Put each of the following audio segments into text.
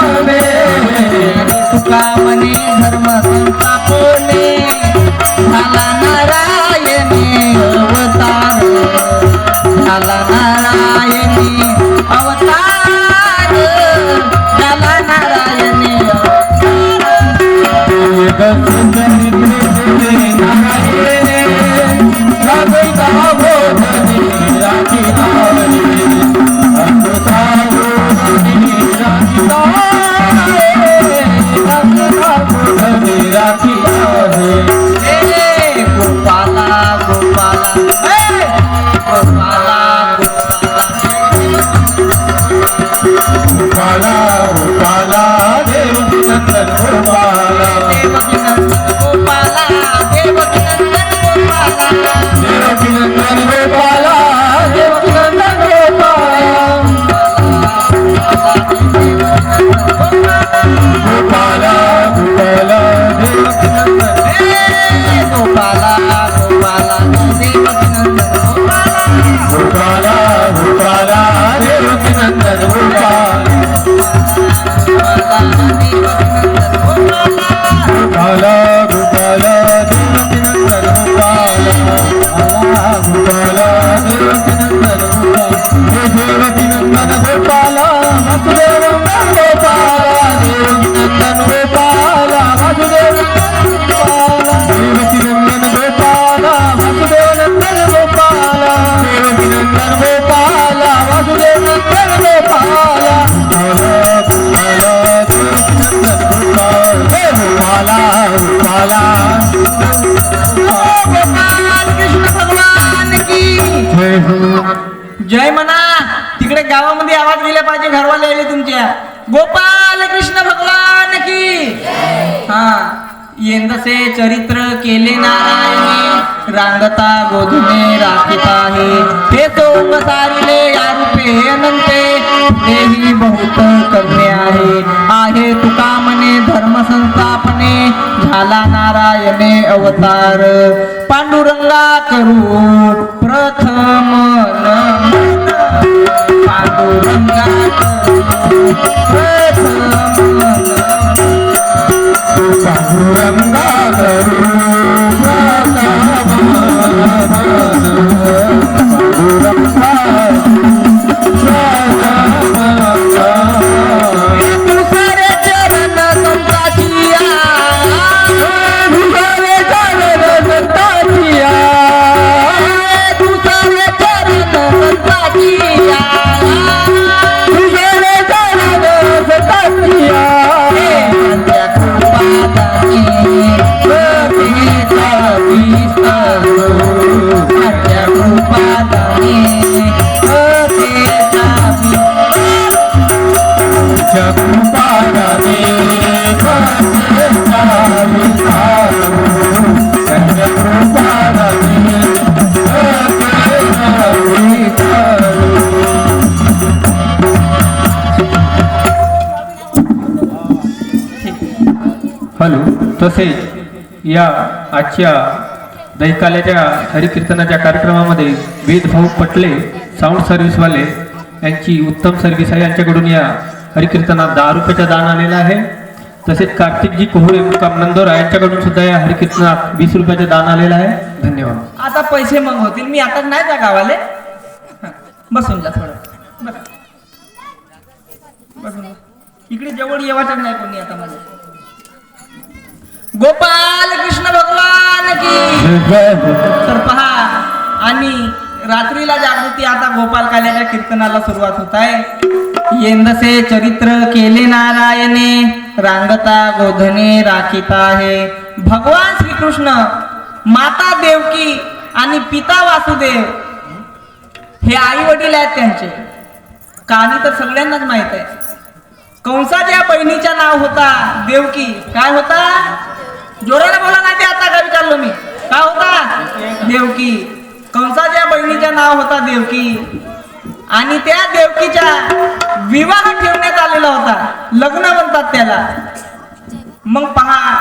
बोले तुका मने धर्म संतापले झाला नारायणी अवतार झाला नारायणी अवतार झाला नारायणी ए, देवकी येंदसे चरित्र केले नारायणे. रांगता गोधुमे राखिता आहे हे सोंग सारिले या रूपे हे नंते हेही बहुत करणे आहे. आहे तुका मने धर्म संस्थापने. झाला नारायणे अवतार. पांडुरंगा करू प्रथम पांडुरंगा करू प्रथम పాండురంగాధరు हॅलो तसेच या आजच्या दैकाल्याच्या हरिकीर्तनाच्या कार्यक्रमामध्ये वेदभाऊ पटले साऊंड सर्व्हिसवाले यांची उत्तम सर्व्हिस आहे. यांच्याकडून या हरिकीर्तनात दहा रुपयाचा दान आलेला आहे. तसेच कार्तिकजी कोहळे मुक्काम नंदोरा यांच्याकडून सुद्धा या हरिकीर्तनात वीस रुपयाचे दान आलेलं आहे. धन्यवाद. आता पैसे मग होतील मी आता नाही त्या गावाले. बसून जा थोडं. बसून इकडे जवळ येवाचं नाही कोणी आता माझ्या गोपाल कृष्ण भगवान की। तर पहा आणि रात्रीला जागृती आता गोपाल काल्याच्या कीर्तनाला सुरुवात होत आहे. येंदसे चरित्र केले नारायणे रांगता गोधने राखिता आहे भगवान श्रीकृष्ण माता देवकी आणि पिता वासुदेव हे आई वडील आहेत त्यांचे. कहाणी तर सगळ्यांनाच माहीत आहे. कंसाच्या बहिणीचा नाव होता देवकी. काय होता? जोराला बोला नाही ते आता काय विचारलो मी. काय होता देवकी. कंसाच्या बहिणीचं नाव होता देवकी. आणि त्या देवकीच्या विवाह ठेवण्यात आलेला होता. लग्न म्हणतात त्याला. मग पहा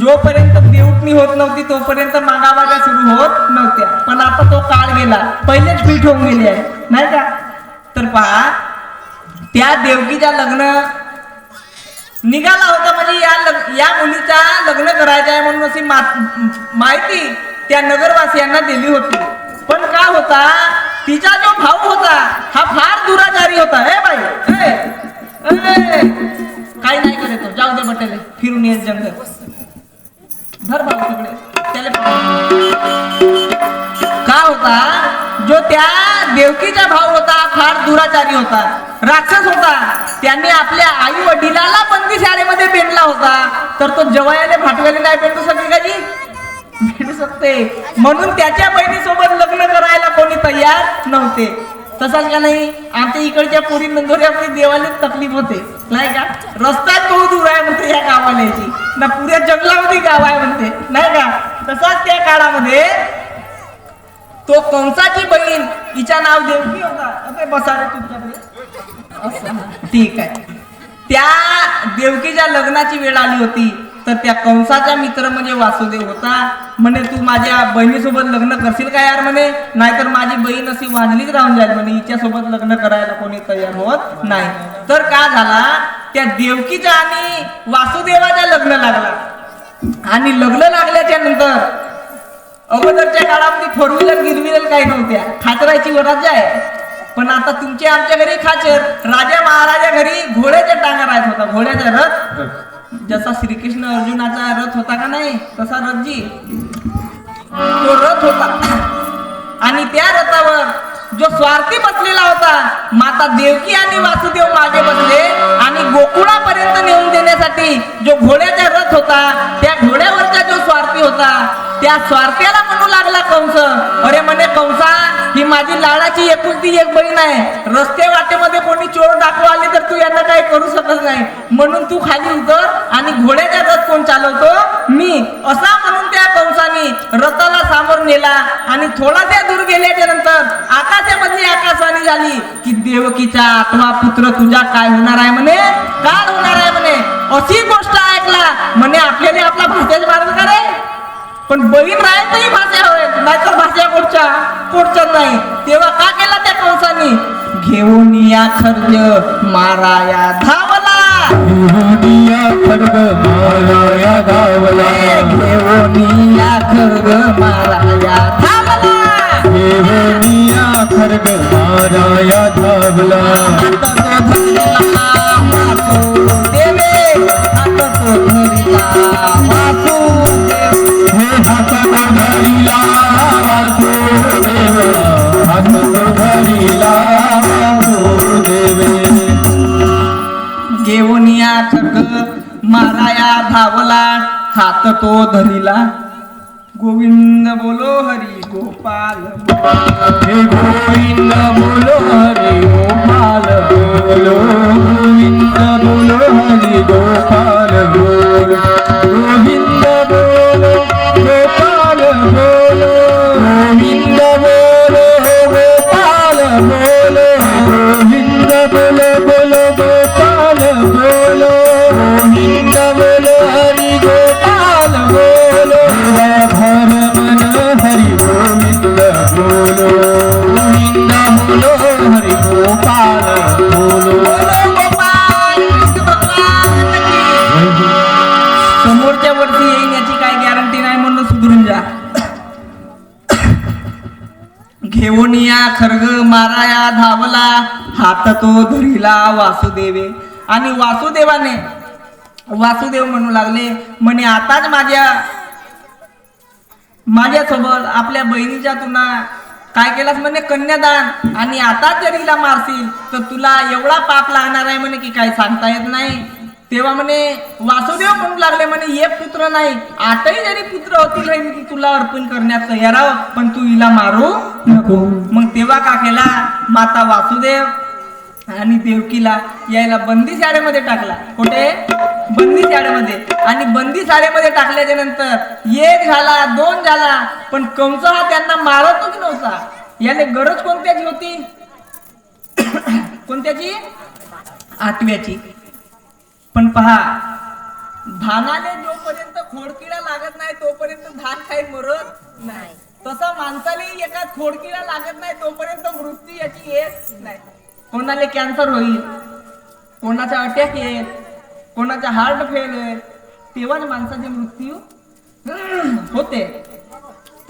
जोपर्यंत देवटणी होत नव्हती तोपर्यंत मागामागा सुरू होत नव्हत्या. पण आता तो काळ गेला. पहिलेच पीठ होऊन गेली आहे. नाही का? तर पहा त्या देवकीच्या लग्न निघाला होता म्हणजे या लग- या मुलीचा लग्न करायचं आहे म्हणून अशी माहिती त्या नगरवासियांना दिली होती. पण का होता? तिचा जो भाऊ होता हा फार दुराचारी होता. हे बाई काही नाही करत जाऊ दे बटेले फिरून येत जंगल. धर भाऊ तिकडे. त्याला का होता? जो त्या देवकीचा भाव होता फार दुराचारी होता राक्षस होता त्यांनी आपल्या आई वडिलाला बंदी शाळेमध्ये पेटला होता. तर तो जवायाने भाटवाले नाही पेटू शकते का जी? भेटू शकते. म्हणून त्याच्या बहिणीसोबत लग्न करायला कोणी तयार नव्हते. तसाच का नाही? आमच्या इकडच्या पुरी नंदोऱ्यामध्ये देवाला तकलीफ होते. नाही का? रस्ताच बहुत दूर आहे म्हणते या गावाला याची ना पुऱ्या जंगलामध्ये गाव आहे म्हणते. नाही का? तसाच त्या काळामध्ये तो कंसाची बहीण हिच्या नाव देवकी होता. अरे बसा रे तुमच्याकडे. ठीक आहे. त्या देवकीच्या लग्नाची वेळ आली होती तर त्या कंसाचा मित्र म्हणजे वासुदेव होता. म्हणे तू माझ्या बहिणीसोबत लग्न करशील का यार म्हणे? नाहीतर माझी बहीण अशी वाजलीच राहून जाईल म्हणे. हिच्यासोबत लग्न करायला कोणी तयार होत नाही. तर का झाला? त्या देवकीचा आणि वासुदेवाचा लग्न लागला. आणि लग्न लागल्याच्या नंतर अगोदरच्या काळामध्ये फोर व्हीलर गिरविलर काही नव्हत्या. खाचराची वराज आहे. पण आता तुमच्या आमच्या घरी खाचर. राजा महाराजा घरी घोड्याच्या टांगा राहत होता. घोड्याचा रथ. जसा श्रीकृष्ण अर्जुनाचा रथ होता का नाही तसा रथजी. तो रथ होता. आणि त्या रथावर जो स्वार्थी बसलेला होता माता देवकी आणि वासुदेव मागे बसले आणि गोकुळापर्यंत नेऊन देण्यासाठी जो घोड्याचा रथ होता त्या घोड्यावरचा जो स्वार्थी होता त्या स्वार्थ्याला म्हणू लागला कंस. अरे म्हणे कंसा ही माझी लाडाची एकुलती एक बहीण आहे. रस्ते वाटेमध्ये कोणी चोर डाकू आले तर तू यांना काही करू शकत नाही. म्हणून तू खाली उतर आणि घोड्याचा रथ कोण चालवतो? मी. असा म्हणून त्या कंसाने रथाला सामोर नेला आणि थोडासा दूर गेल्याच्यानंतर आकाशामध्ये आकाशवाणी झाली की देवकीचा आठवा पुत्र तुझा काय होणार आहे म्हणे? काय होणार आहे म्हणे? अशी गोष्ट ऐकला. म्हणे आपल्याला आपला भाषेच पण बहीण राहायचंही भाषा होय नाहीतर भाषा कोणच्या कोणच्या नाही. तेव्हा का केला त्या कंसाने? घेऊन या खर्च माराया धावला. देवनिया खड्ग माराया गावला घेऊन या खर्च माराया धावला. देवनिया खड्ग माराया धावला. घेऊन या खड्ग माराया धावला हात तो धरिला. गोविंद बोलो हरी गोपाल हे गोविंद बोलो हरि गोपाल बोलो गोविंद बोलो हरि गोपाल बोलो गोविंद बोलो गोपाल बोलो गोविंद बोलो गोपाल बोलो गोविंद बोलो घेऊन खरग माराया धावला. हात तो धरिला वासुदेवे. आणि वासुदेवाने वासुदेव म्हणू लागले म्हणे आताच माझ्या माझ्यासोबत आपल्या बहिणीच्या तुला काय केलास म्हणे कन्यादान. आणि आता जर हिला मारशील तर तुला एवढा पाप लागणार आहे म्हणे की काय सांगता येत नाही. तेव्हा म्हणे वासुदेव म्हणू लागले म्हणे एक पुत्र नाही आताही जरी पुत्र होतील रे मी तुला अर्पण करण्यात तयार पण तू हिला मारू नको. मग तेव्हा का केला? माता वासुदेव आणि देवकीला यायला बंदी शाळेमध्ये टाकला. कुठे? बंदी शाळेमध्ये. आणि बंदी शाळेमध्ये टाकल्याच्या नंतर एक झाला दोन झाला पण कंस हा त्यांना मारतच नव्हता. याने गरज कोणत्याची होती? कोणत्याची? आठव्याची. पण पहा. धानाने जोपर्यंत खोडकिडा लागत नाही तोपर्यंत धान काही मरत नाही. तसा माणसाला एका खोडकिडा लागत नाही तोपर्यंत मृत्यू याची येत नाही. कोणाला कॅन्सर होईल? कोणाचा अटॅक येईल? कोणाचा हार्ट फेल येत तेव्हाच माणसाचे मृत्यू होते.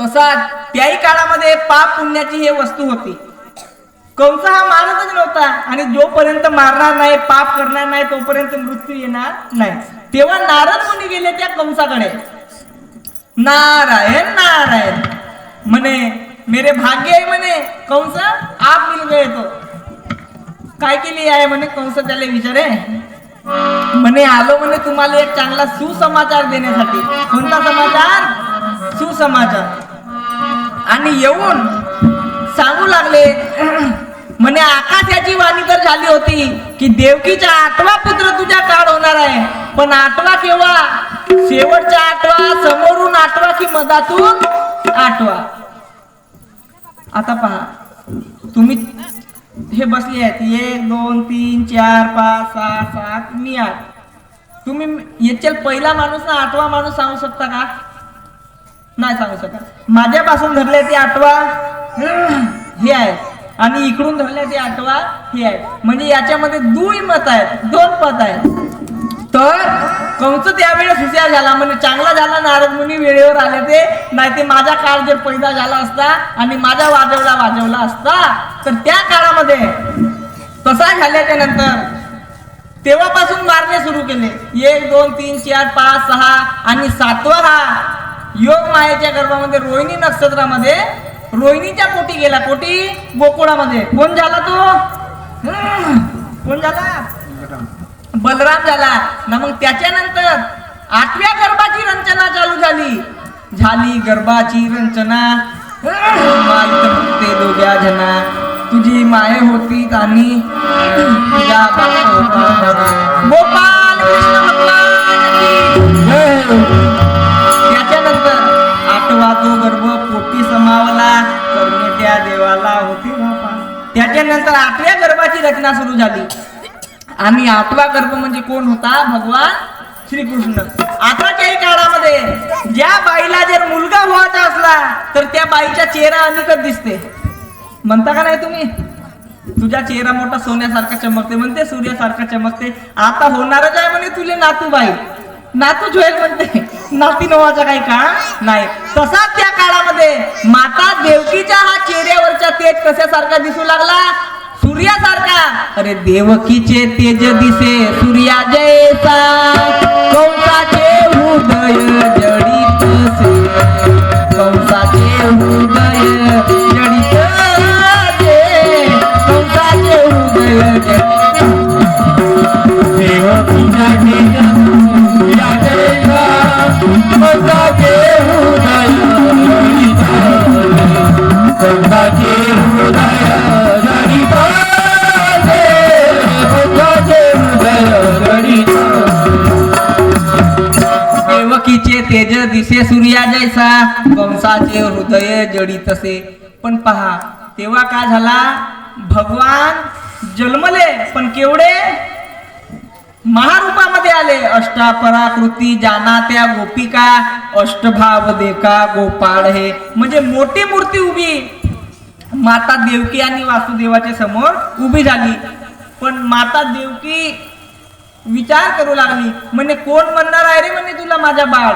तसा त्याही काळामध्ये पाप पुण्याची हे वस्तू होती. कंस हा मारतच नव्हता. आणि जोपर्यंत मारणार नाही पाप करणार नाही तोपर्यंत मृत्यू येणार नाही. तेव्हा नारद मुनी गेले त्या कंसाकडे. नारायण नारायण. म्हणे मेरे भाग्य आहे म्हणे कंस आप मिल गए तो. काय केली आहे म्हणे कंस त्याला विचारे. म्हणे आलो म्हणे तुम्हाला एक चांगला सुसमाचार देण्यासाठी. कोणता समाचार? सुसमाचार. आणि येऊन सांगू लागले. म्हणे आकाशाची वाणी तर झाली होती की देवकीचा आठवा पुत्र तुझ्या काळ होणार आहे. पण आठवा केव्हा? शेवटचा आठवा समोरून आठवा की मधातून आठवा? आता पहा. तुम्ही हे बसले आहेत. एक दोन तीन चार पाच सहा सात मी आठ. तुम्ही याच्या पहिला माणूस ना आठवा माणूस सांगू शकता का? नाही सांगू शकत. माझ्यापासून धरले ते आठवा. हे आहे. आणि इकडून धरले आठवा हे आहे. म्हणजे याच्यामध्ये दुई मत आहेत दोन पद आहेत. तर कंस त्यावेळेस हुशार झाला म्हणजे चांगला झाला नारद मुनी वेळेवर आले ते नाही ते माझा काळ जर पैदा झाला असता आणि माझा वाजवला वाजवला असता तर त्या काळामध्ये तसा झाल्याच्यानंतर तेव्हापासून मारणे सुरू केले. एक दोन तीन चार पाच सहा आणि सातवा हा योग मायेच्या गर्भामध्ये रोहिणी नक्षत्रामध्ये रोहिणीच्या पोटी गेला पोटी. गोकुळामध्ये. कोण झाला तो? कोण झाला? बलराम झाला. ना मग त्याच्यानंतर आठव्या गर्भाची रंचना चालू झाली. झाली गर्भाची रंचना. माईत दोघ्या जना तुझी माय होती आणि गोपाल कृष्ण आठवा तो गर्भ पोटी समावला करणे त्या देवाला होती त्याच्यानंतर आठव्या गर्भाची रचना सुरू झाली. आणि आठवा गर्भ म्हणजे कोण होता? भगवान श्रीकृष्ण. आताच्याही काळामध्ये ज्या बाईला जर मुलगा व्हायचा असला तर त्या बाईचा चेहरा अनेकच दिसते. म्हणता का नाही तुम्ही? तुझा चेहरा मोठा सोन्यासारखा चमकते म्हणते सूर्यासारखा चमकते. आता होणारच आहे म्हणे तुले नातूबाई? नातू होईल म्हणते. नाती नवाचा काही काळ नाही. तसा त्या काळामध्ये माता देवकीच्या हा चेहऱ्यावरचा तेज कशासारखा दिसू लागला? सूर्यासारखा. अरे देवकीचे तेज दिसे सूर्या जयसा कंसाचे उदय जडित से तेज दिसे सूर्या जैसा कंसाचे हृदय जडी तसे. पण पहा तेव्हा काय झाला? भगवान जन्मले पण केवढे? महारूपामध्ये आले. अष्टापराकृती जाना त्या गोपिका अष्टभाव देखा गोपाळ हे. म्हणजे मोठी मूर्ती उभी. माता देवकी आणि वासुदेवाच्या समोर उभी झाली. पण माता देवकी विचार करू लागली. म्हणे कोण म्हणणार आहे रे म्हणे तुला माझ्या बाळ?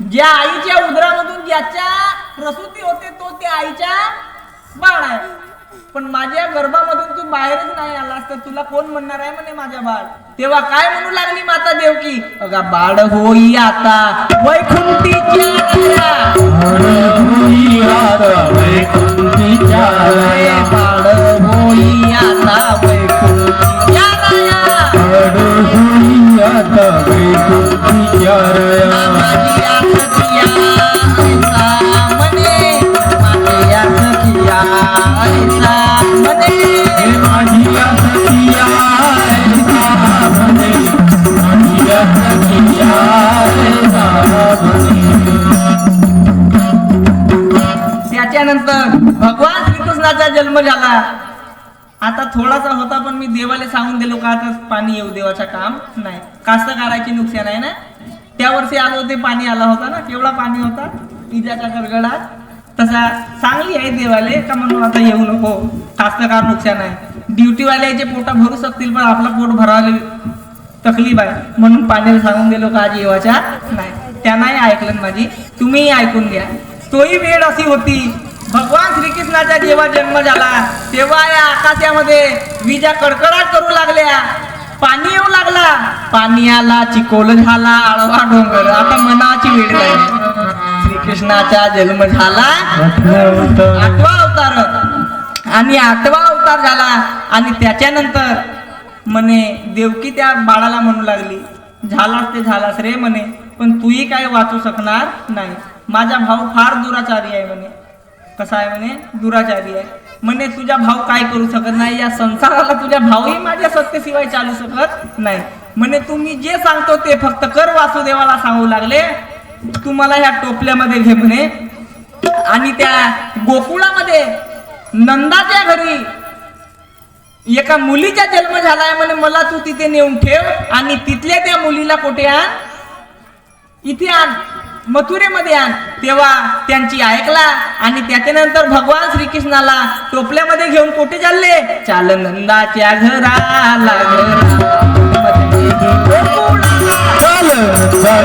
ज्या आईच्या उदरामधून ज्याच्या प्रसूती होते तो त्या आईच्या बाळ आहे. पण माझ्या गर्भामधून तू बाहेरच नाही आलास तर तुला कोण म्हणणार आहे म्हणे माझा बाळ? तेव्हा काय म्हणू लागली माता देवकी? अगा बाळ होई आता. वैकुंठीच्या बाळ होई आता. भगवान जन्म झाला. आता थोडासा होता पण मी देवाला सांगून दिलो का आता पाणी येऊ देवाचं काम नाही. कास्तकाराची नुकसान आहे ना? त्या वर्षी आलो होते पाणी आला होता ना? केवढा पाणी होता? इजाच्या गडगडात तसा चांगली आहे देवाले का म्हणून आता येऊ नको? कास्तकार नुकसान आहे? ड्युटीवाल्याचे पोटा भरू शकतील पण आपलं पोट भरायला तकलीफ आहे. म्हणून पाण्याला सांगून गेलो का आज येवाच्या? नाही. त्यांनाही ऐकलं माझी. तुम्हीही ऐकून घ्या. तोही वेळ अशी होती भगवान श्रीकृष्णाचा जेव्हा जन्म झाला तेव्हा या आकाशामध्ये विजा कडकडाट करू लागल्या. पाणी येऊ लागला. पाणी आला चिकोल झाला आळवा डोंगर. आता मनाची वेळ श्रीकृष्णाचा जन्म झाला. आठवा अवतार. आणि आठवा अवतार झाला. आणि त्याच्यानंतर म्हणे देवकी त्या बाळाला म्हणू लागली झालास ते झालास रे म्हणे पण तूही काय वाचू शकणार नाही. माझा भाऊ फार दुराचारी आहे म्हणे. कसा आहे म्हणे? दुराचारी आहे. म्हणे तुझा भाऊ काय करू शकत नाही? या संसाराला तुझ्या भाऊही माझ्या सत्तेशिवाय चालू शकत नाही. म्हणे तुम्ही जे सांगतो ते फक्त कर वासुदेवाला सांगू लागले. तुम्हाला ह्या टोपल्यामध्ये घे म्हणे. आणि त्या गोकुळामध्ये नंदाच्या घरी एका मुलीचा जन्म झालाय म्हणे. मला तू तिथे नेऊन ठेव. आणि तिथल्या त्या मुलीला कुठे आण? इथे आण. मथुरेमध्ये आण. तेव्हा त्यांची ऐकला आणि त्याच्यानंतर भगवान श्रीकृष्णाला टोपल्यामध्ये घेऊन कुठे चालले? चाल नंदाच्या घराला चाल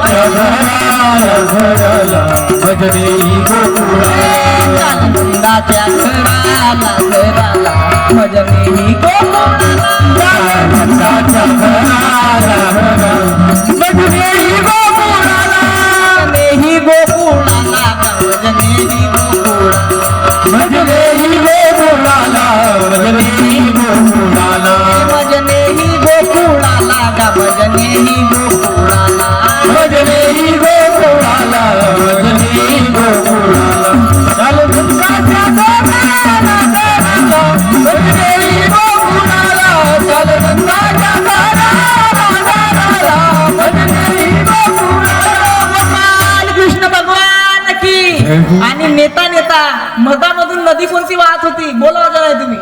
घराला. घराला भजने गोकुळाला गोकुळाला भजने ही गोकुळाला भजने गोकुळाला भजने गोकुळाला भजने ही गोकुळाला गा भजने ही गोकुळाला भजने गोकुळाला भजने गोकुळाला चाल नंदाच्या घराला घराला भजने गोकुळाला चाल नेता नेता मधामधून नदी कोणती वाहत होती? बोलावा जरा तुम्ही.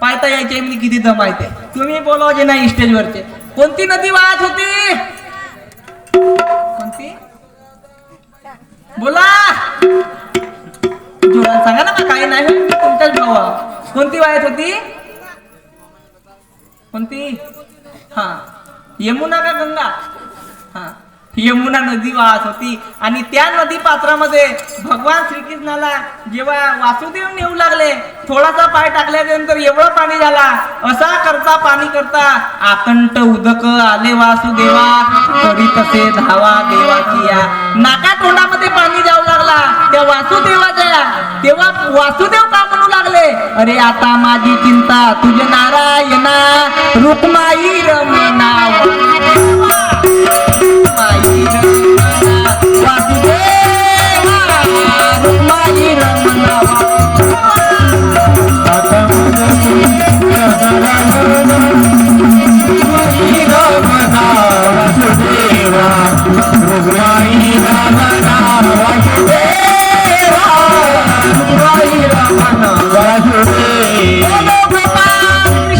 पाहता यायचे मी किती दम आहे ते. तुम्ही जे नाही स्टेजवरचे कोणती नदी वाहत होती? कोणती? बोला. जोरात सांगा ना काही नाही तुमच्याच भावा कोणती वाहत होती? कोणती? हा. यमुना का गंगा? हा. यमुना नदी वाहत होती. आणि त्या नदी पात्रामध्ये भगवान श्रीकृष्णाला जेव्हा वासुदेव नेऊ लागले थोडासा पाय टाकल्यानंतर एवढं पाणी झाला. असा करता पाणी करता आकंठ उदक आले वासुदेवा तरी तसे धावा देवाची या नाका तोंडामध्ये पाणी जाऊ लागला. त्या वासुदेवाच्या तेव्हा वासुदेव का म्हणू लागले? अरे आता माझी चिंता तुझे नारायणा रुक्माई रमणा भगवान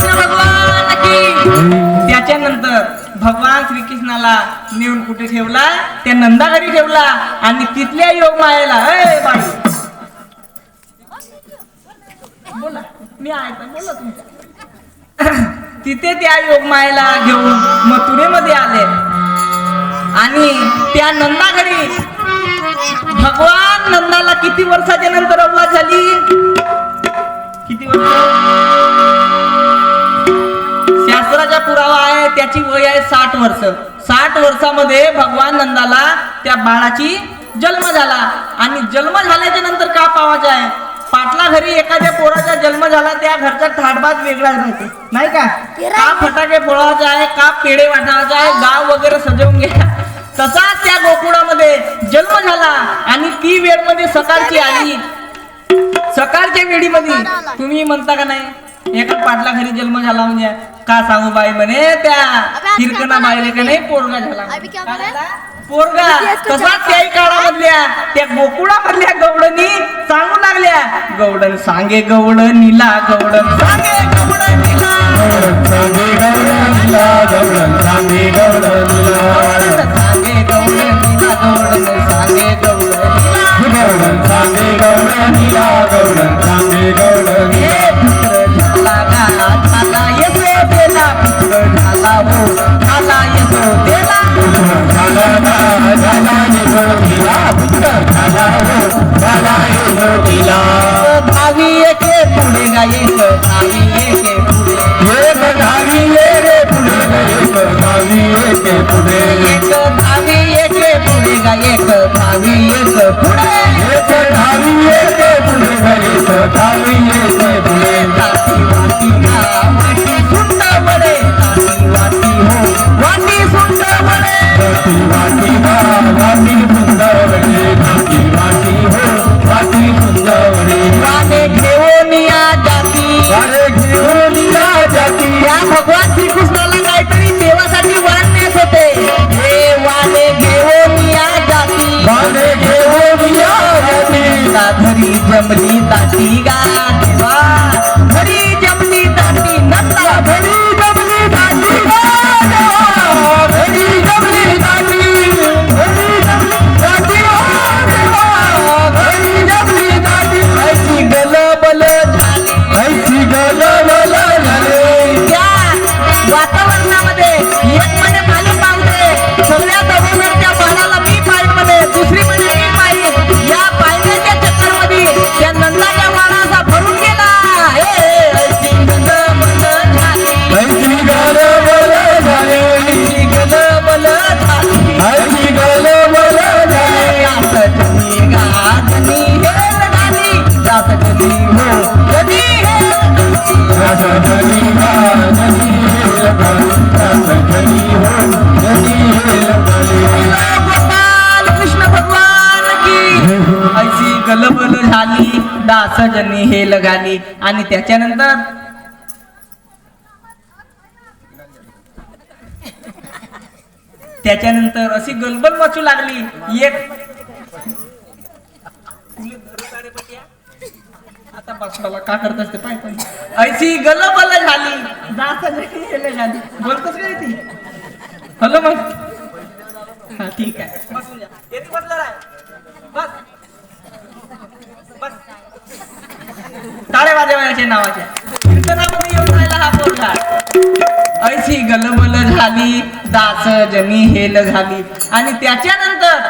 भगवान की त्याच्यानंतर श्रीकृष्णाला नेऊन कुठे ठेवला? त्या नंदा घरी ठेवला आणि तिथल्या योग मायेला बोला. मी ऐकतो बोललो तुमचं. तिथे त्या योगमायेला घेऊन मथुरेमध्ये आले. आणि त्या नंदा भगवान नंदाला किती वर्षाच्या नंतर अवला झाली? किती वर्ष? शास्त्राचा पुरावा आहे त्याची वय आहे साठ वर्ष. साठ वर्षामध्ये भगवान नंदाला त्या बाळाची जन्म झाला. आणि जन्म झाल्याच्यानंतर का पावायचा आहे? पाटला घरी एखाद्या पोराचा जन्म झाला त्या घरचा थाटबाज वेगळा राहते. नाही का? का फटाके फोडायचा आहे का पेढे वाटायचा आहे गाव वगैरे सजवून घ्या. तसाच त्या गोकुळामध्ये जन्म झाला आणि ती वेळमध्ये सकाळची आली सकाळच्या वेळीमध्ये. तुम्ही म्हणता का नाही? एका पाटला घरी जन्म झाला म्हणजे का सांगू बाई म्हणे त्या किरकना बाईले का नाही पोरगा झाला म्हणे. काय झाला? पोरगा तसा त्याही काळामधल्या त्या गोकुळामधल्या गवडणी सांगू लागल्या. गवडन सांगे गवड निला गवडन सांगे गवड निला गवड गवड झाला हो. भाविए के भूल बड़े ताती वाती हो। वाटी बड़े। ताती वाती What? दास हे लगाली आणि त्याच्यानंतर त्याच्यानंतर अशी गलबल वाचू लागली. एक आता बसवाला का करत असते पाय पण. ऐशी गलबल झाली. दास जनी हे काय ती? हॅलो मग. हा ठीक आहे. बसून बसला बस. टाळे वाजवायचे नावाचे. कीर्तनामध्ये येऊन राहिला हा पोरगा. ऐशी गलबल झाली दास जनी हेल झाली. आणि त्याच्यानंतर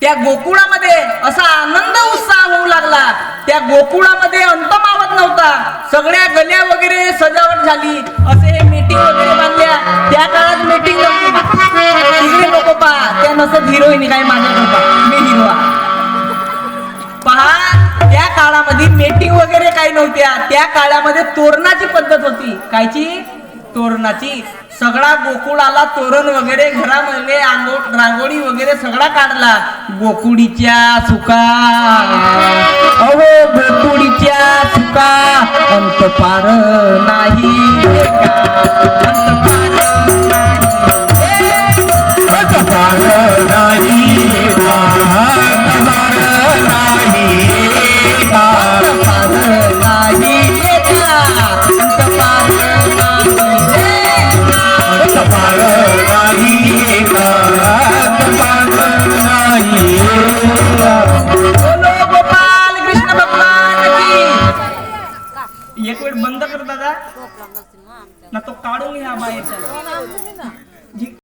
त्या गोकुळामध्ये असा आनंद उत्साह होऊ लागला. त्या गोकुळामध्ये अंत मावत नव्हता. सगळ्या गल्या वगैरे सजावट झाली. असे हे मीटिंग वगैरे बांधल्या. त्या काळात मीटिंग तिकडे लोक पहा. त्या नसत हिरोईन काय माझ्याकडे पहा मी हिरो. पहा. त्या काळामध्ये मेटिंग वगैरे काही नव्हत्या. त्या काळामध्ये तोरणाची पद्धत होती. कायची? तोरणाची. सगळा गोकुळाला तोरण वगैरे घरामध्ये आंगो रांगोळी वगैरे सगळा काढला. गोकुळीच्या सुका. अहो गोकुळीच्या सुका. अंत पार नाही.